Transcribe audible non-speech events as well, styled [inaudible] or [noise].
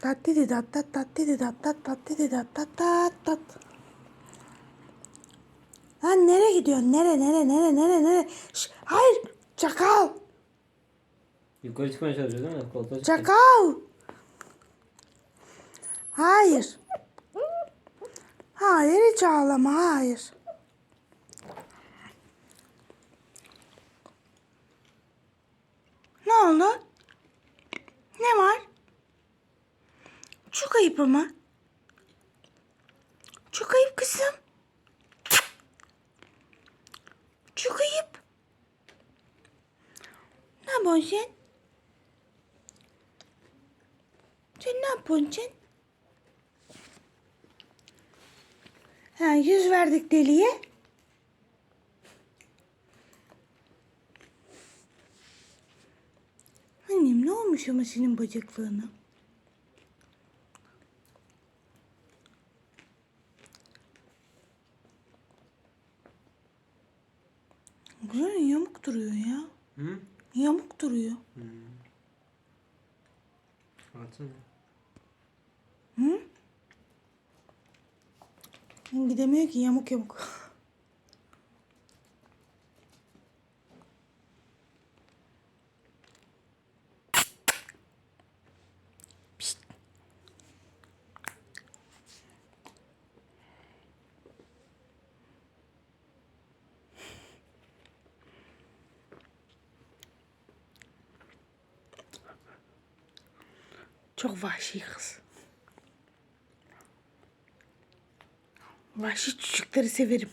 Tat dedi tat tat tat tat tat tat tat tat tat tat. Lan nereye gidiyorsun? Nere nere nere nere nere? Şş, hayır çakal. Yukarı çıkmaya çalışıyor değil mi? Koltuğa. Çakal. Hayır. Hayır hiç ağlama hayır. Ne oldu? Ne var? Çok ayıp ama. Çok ayıp kızım. Çok ayıp. Ne yapıyorsun sen? Sen ne yapıyorsun sen? Ha, yüz verdik deliye. Annem ne olmuş ama senin bacaklarına? Güzel yamuk duruyor ya. Hı? Yamuk duruyor. Altın mı? Hı? Gidemiyor ki yamuk yamuk. [laughs] Pişt. Çok vahşi kız. Vahşi çocukları severim.